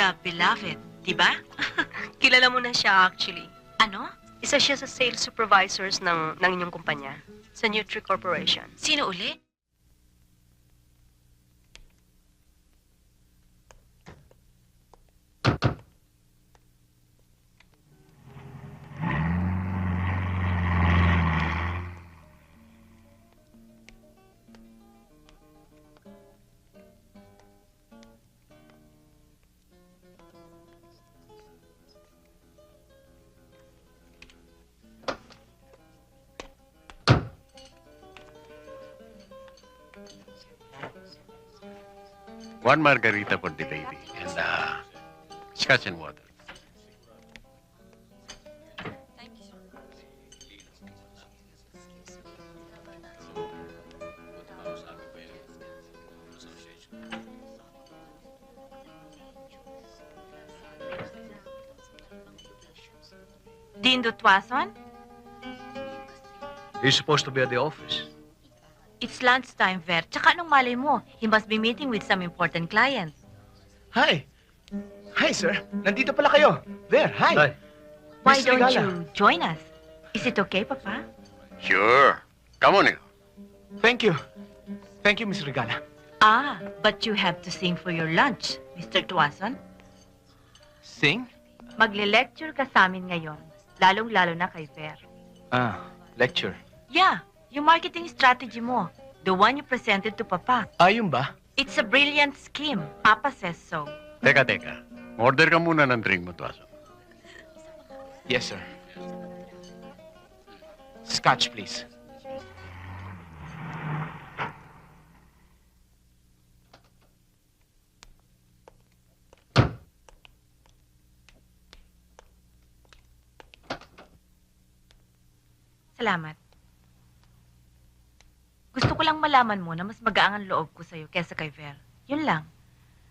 The Beloved, di ba? Kilala mo na siya actually. Ano? Isa siya sa sales supervisors ng, ng inyong kumpanya sa Nutri Corporation. Sino uli? One margarita for the lady and uh, scotch and water. Dindo Tuason? He's supposed to be at the office. It's lunchtime, Ver. Tsaka anong malay mo? He must be meeting with some important clients. Hi. Hi, sir. Nandito pala kayo. There, hi. Hi. Why Miss don't Regala. you join us? Is it okay, Papa? Sure. Come on, hijo. Thank you. Thank you, Miss Regala. Ah, but you have to sing for your lunch, Mr. Tuason. Sing? Magle-lecture ka sa amin ngayon, lalong-lalo na kay Ver. Ah, lecture. Yeah, yung marketing strategy mo, the one you presented to Papa. Ayun ba? It's a brilliant scheme. Papa says so. Teka, teka. Order ka muna ng drink mo, Tuason. Yes, sir. Scotch, please. Salamat. Ko lang malaman mo na mas magaang ang loob ko sa'yo kesa kay Ver. Yun lang.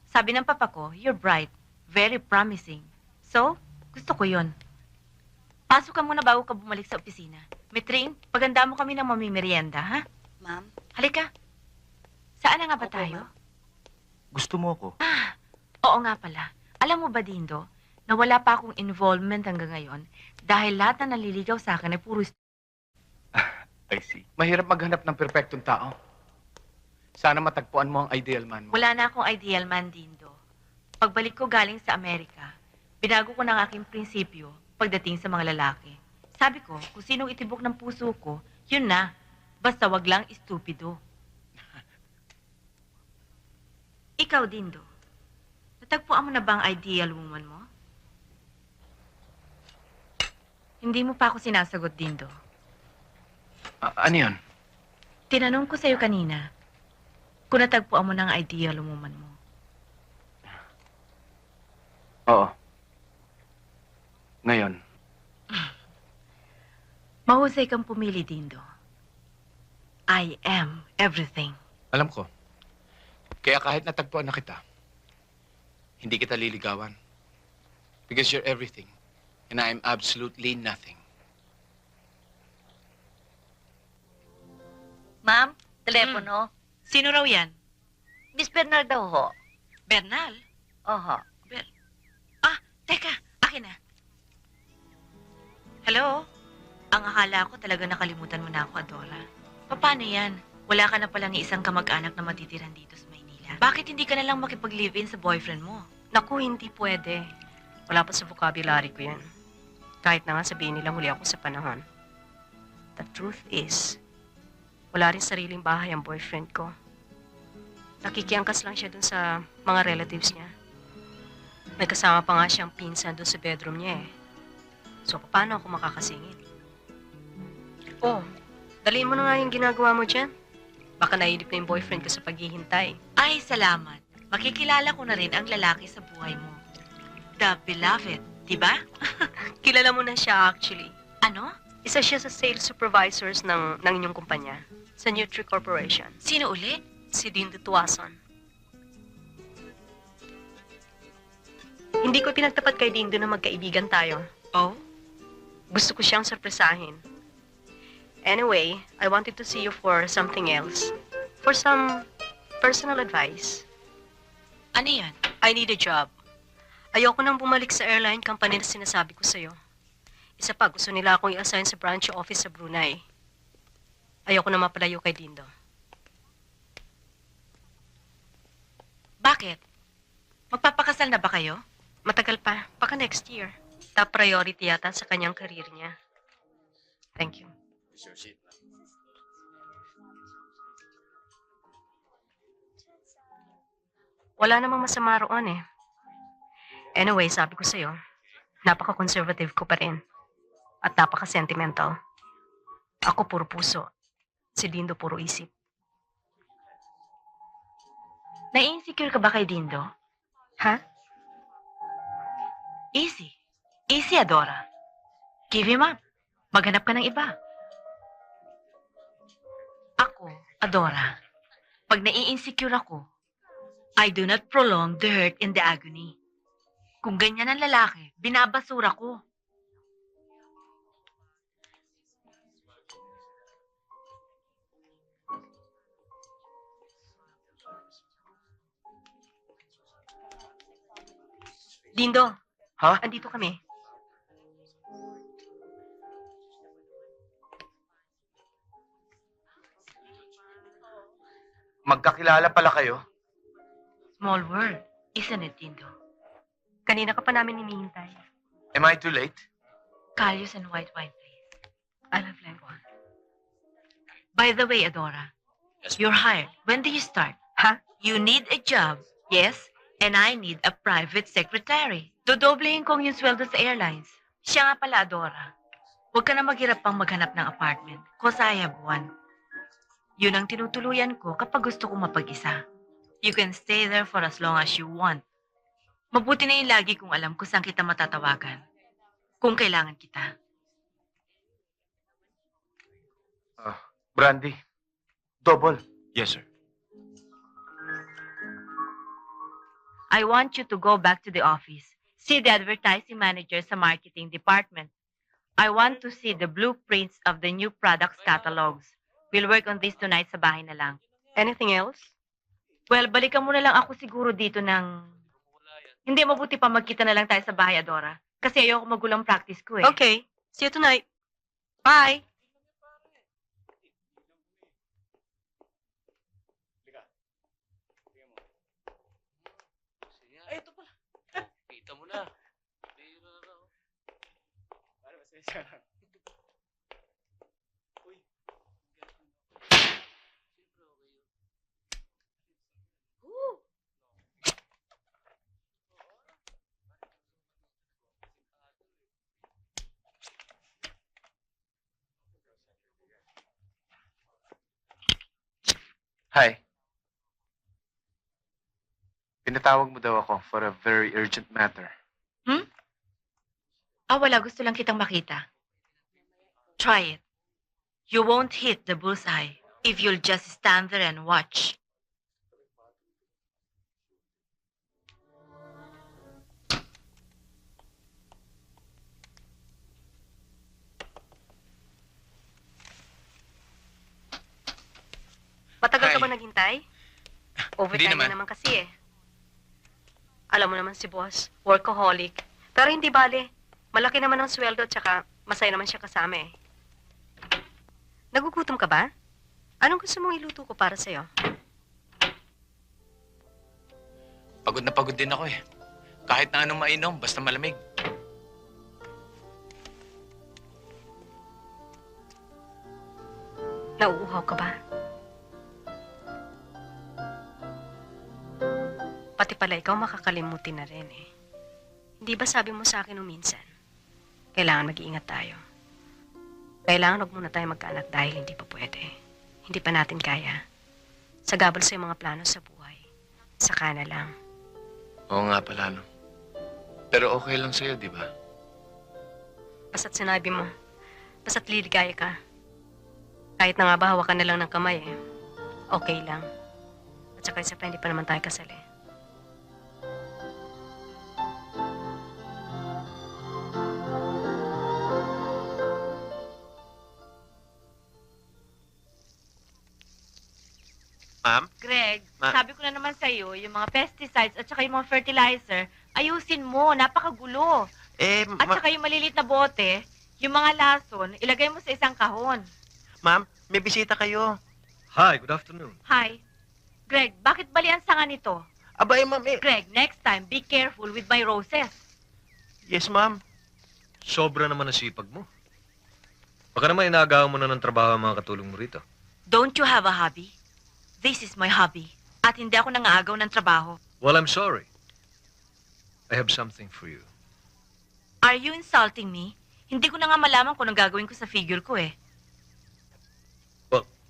Sabi ng papa ko, you're bright, very promising. So, gusto ko yun. Pasok ka muna bago ka bumalik sa opisina. Metring, paganda mo kami ng mamimerienda, ha? Ma'am? Halika. Saan na nga ba Opo, tayo? Gusto mo ako? Oo nga pala. Alam mo ba, Dindo, na wala pa akong involvement hanggang ngayon dahil lahat na naliligaw sa akin ay puro I see. Mahirap maghanap ng perpektong tao. Sana matagpuan mo ang ideal man mo. Wala na akong ideal man, Dindo. Pagbalik ko galing sa Amerika, binago ko ng aking prinsipyo pagdating sa mga lalaki. Sabi ko, kung sinong itibok ng puso ko, yun na. Basta wag lang estupido. Ikaw, Dindo. Natagpuan mo na ba ang ideal woman mo? Hindi mo pa ako sinasagot, Dindo. Ah, ano yun? Tinanong ko sa'yo kanina, kung natagpuan mo ng ideal woman mo. Oo. Ngayon. Mahusay kang pumili, Dindo. I am everything. Alam ko. Kaya kahit natagpuan na kita, hindi kita liligawan. Because you're everything. And I'm absolutely nothing. Ma'am, telepono. Sino raw yan? Miss Bernarda ho. Bernal? Oho. Teka, akin na. Hello? Ang akala ko talaga nakalimutan mo na ako, Adora. Paano yan? Wala ka na palang isang kamag-anak na matitiran dito sa Maynila. Bakit hindi ka na lang makipag-live-in sa boyfriend mo? Naku, hindi pwede. Wala pa sa vocabulary ko yan. Kahit na nga sabihin nila huli ako sa panahon. The truth is, wala rin sariling bahay ang boyfriend ko. Nakikiangkas lang siya dun sa mga relatives niya. May kasama pa nga siyang pinsan dun sa bedroom niya eh. So, paano ako makakasingit? Oh, daliin mo na nga yung ginagawa mo dyan. Baka naidip na yung boyfriend ko sa paghihintay. Ay, salamat. Makikilala ko na rin ang lalaki sa buhay mo. The beloved, di ba? Kilala mo na siya actually. Ano? Isa siya sa sales supervisors ng, ng inyong kumpanya sa Nutri Corporation. Sino uli? Si Dindo Tuason. Hindi ko pinagtapat kay Dindo na magkaibigan tayo. Oh? Gusto ko siyang sorpresahin. Anyway, I wanted to see you for something else. For some personal advice. Ano yan? I need a job. Ayoko nang bumalik sa airline company na sinasabi ko sa'yo. Isa pa, gusto nila akong i-assign sa branch office sa Brunei. Ayoko na mapalayo kay Dindo. Bakit? Magpapakasal na ba kayo? Matagal pa, baka next year. Top priority yata sa kanyang career niya. Thank you. Wala namang masama roon eh. Anyway, sabi ko sa'yo, napaka-conservative ko pa rin. At napaka-sentimental. Ako puro puso. Si Dindo puro isip. Nai-insecure ka ba kay Dindo? Ha? Easy. Easy, Adora. Give him up. Maghanap ka ng iba. Ako, Adora, pag nai-insecure ako, I do not prolong the hurt and the agony. Kung ganyan ang lalaki, binabasura ko. Dindo. Ha? Andito kami. Magkakilala pala kayo? Small world, isn't it, Dindo? Kanina ka pa namin hinihintay. Am I too late? Calios and white wine, please. I love Lenguan. By the way, Adora, you're hired. When do you start? Ha? You need a job, yes, and I need a private secretary. Dodoblehin kong yung sweldo sa airlines. Siya nga pala, Adora. Huwag ka na maghirap pang maghanap ng apartment, cause I have one. Yun ang tinutuluyan ko kapag gusto kong mapag-isa. You can stay there for as long as you want. Mabuti na yung lagi kung alam kung saan kita matatawagan. Kung kailangan kita. Brandy. Double. Yes, sir. I want you to go back to the office. See the advertising manager sa marketing department. I want to see the blueprints of the new products catalogs. We'll work on this tonight sa bahay na lang. Anything else? Well, balikan mo na lang ako siguro dito ng... Hindi, mabuti pa magkita na lang tayo sa bahay, Adora. Kasi ayoko magulang practice ko eh. Okay. See you tonight. Bye. Ay, ito pala. Kita mo na. Bira ka, oh. Hi. Pinatawag mo daw ako for a very urgent matter. Ah, wala. Gusto lang kitang makita. Try it. You won't hit the bullseye if you'll just stand there and watch. Matagal ka Hi. ba naghintay? Overtime naman. na naman kasi eh. Alam mo naman si boss, workaholic. Pero hindi bale. Malaki naman ang sweldo at saka masaya naman siya kasama eh. Nagugutom ka ba? Anong gusto mong iluto ko para sa'yo? Pagod na pagod din ako eh. Kahit na anong mainom, basta malamig. Nauuhaw ka ba? Pati pala ikaw makakalimutin na rin eh. Hindi ba sabi mo sa akin nung minsan, kailangan mag-iingat tayo. Kailangan huwag muna tayo magkaanak dahil hindi pa pwede. Hindi pa natin kaya. Sagabal sa mga plano sa buhay. Saka na lang. Oo nga pala, no. Pero okay lang sa'yo, di ba? Basta't sinabi mo, basta't liligaya ka. Kahit na nga ba hawakan na lang ng kamay eh. Okay lang. At saka isa pa, hindi pa naman tayo kasal Ma'am? Greg, Ma- sabi ko na naman sa'yo, yung mga pesticides at saka yung mga fertilizer, Ayusin mo, napakagulo. Eh, At ma- saka yung malilit na bote, yung mga lason, ilagay mo sa isang kahon. ma'am, may bisita kayo. Hi, good afternoon. Hi. Greg, bakit bali ang sanga nito? Abay, ma'am, eh. Greg, next time, be careful with my roses. Yes, ma'am. Sobra naman ang sipag mo. Baka naman inaagawan mo na ng trabaho ang mga katulong mo rito. Don't you have a hobby? This is my hobby. At hindi ako nangaagaw ng trabaho. Well, I'm sorry. I have something for you. Are you insulting me? Hindi ko na nga malaman kung anong gagawin ko sa figure ko eh.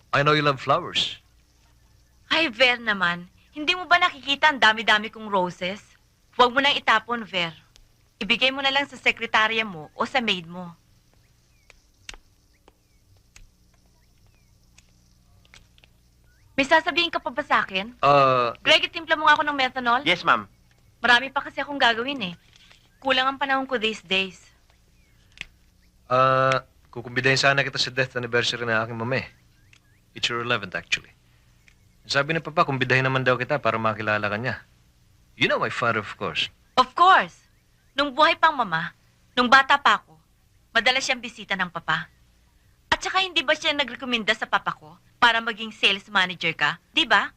I know you love flowers. Ay, Ver naman. Hindi mo ba nakikita ang dami-dami kong roses? Huwag mo nang itapon, Ver. Ibigay mo na lang sa sekretarya mo o sa maid mo. May sasabihin ka pa ba sa akin? Uh, Greg, itimpla mo nga ako ng methanol? Yes, ma'am. Marami pa kasi akong gagawin eh. Kulang ang panahon ko these days. uh, kukumbidahin sana kita sa death anniversary ng aking mame. It's your 11th, actually. Sabi ni Papa, kumbidahin naman daw kita para makilala ka niya. You know my father, of course. Of course. Nung buhay pang mama, nung bata pa ako, madalas siyang bisita ng papa. At saka hindi ba siya nagrekomenda sa papa ko para maging sales manager ka? Di ba?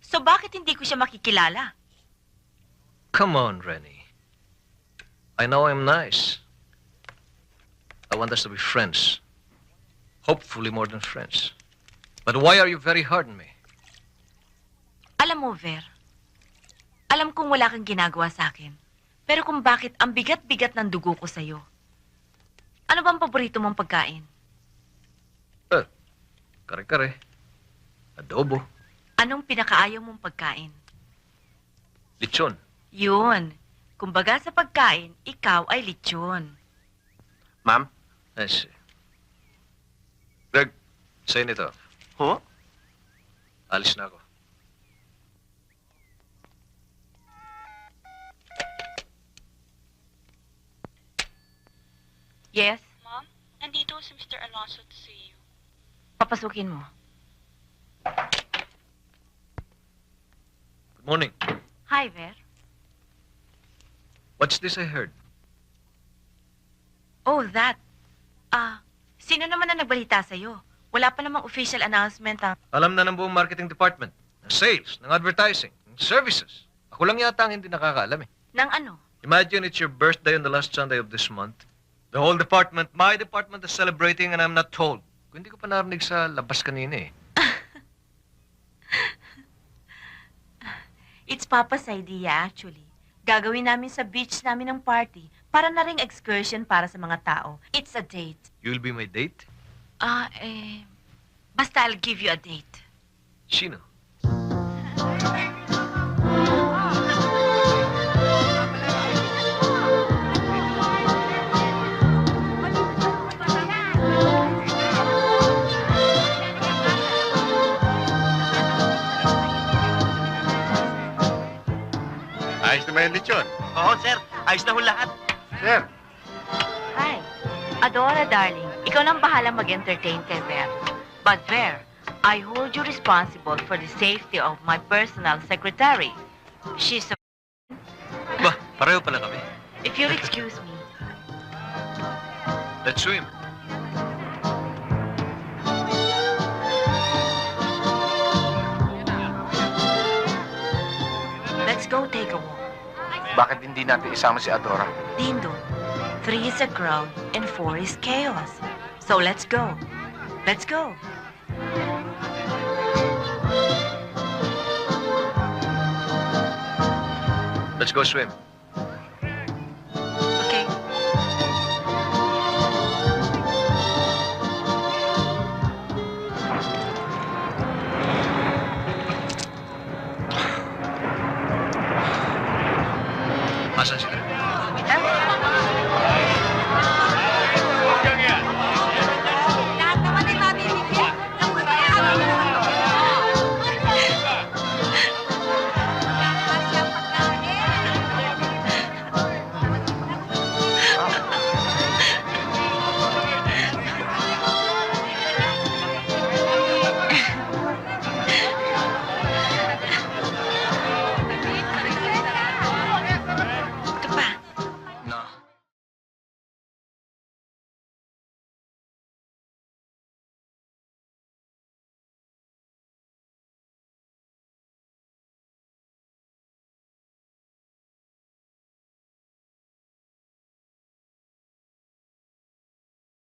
So bakit hindi ko siya makikilala? Come on, Rennie. I know I'm nice. I want us to be friends. Hopefully more than friends. But why are you very hard on me? Alam mo, Ver, alam kong wala kang ginagawa sa akin. Pero kung bakit ang bigat-bigat ng dugo ko sa'yo. Ano bang paborito mong pagkain? Kare-kare. Adobo. Anong pinakaayaw mong pagkain? Lechon. Yun. Kumbaga sa pagkain, ikaw ay lechon. Ma'am? See. Greg, sa'yo nito. Ho? Alis na ako. Yes? Ma'am, nandito si Mr. Alonso to see you. Papasukin mo. Good morning. Hi, Ver. What's this I heard? Oh, that. Ah, sino naman ang nagbalita sa'yo? Wala pa namang official announcement ang... Alam na ng buong marketing department, ng sales, ng advertising, ng services. Ako lang yata ang hindi nakakaalam eh. Nang ano? Imagine it's your birthday on the last Sunday of this month. The whole department, my department is celebrating and I'm not told. Kung hindi ko pa narinig sa labas kanina eh. It's Papa's idea, actually. Gagawin namin sa beach namin ng party para na ring excursion para sa mga tao. It's a date. You'll be my date? Ah, eh... Basta I'll give you a date. Sino? Ayos naman yung lechon. Oo, sir. Ayos na ho lahat. Sir, Hi. Adora, darling. Ikaw nang bahala mag-entertain kay Ver. But Ver, I hold you responsible for the safety of my personal secretary. She's a... Ba, pareho pala kami. If you'll excuse me. Let's swim. Bakit hindi natin isama si Adora? Dindo, three is a crowd and four is chaos. So let's go. Let's go. Let's go swim.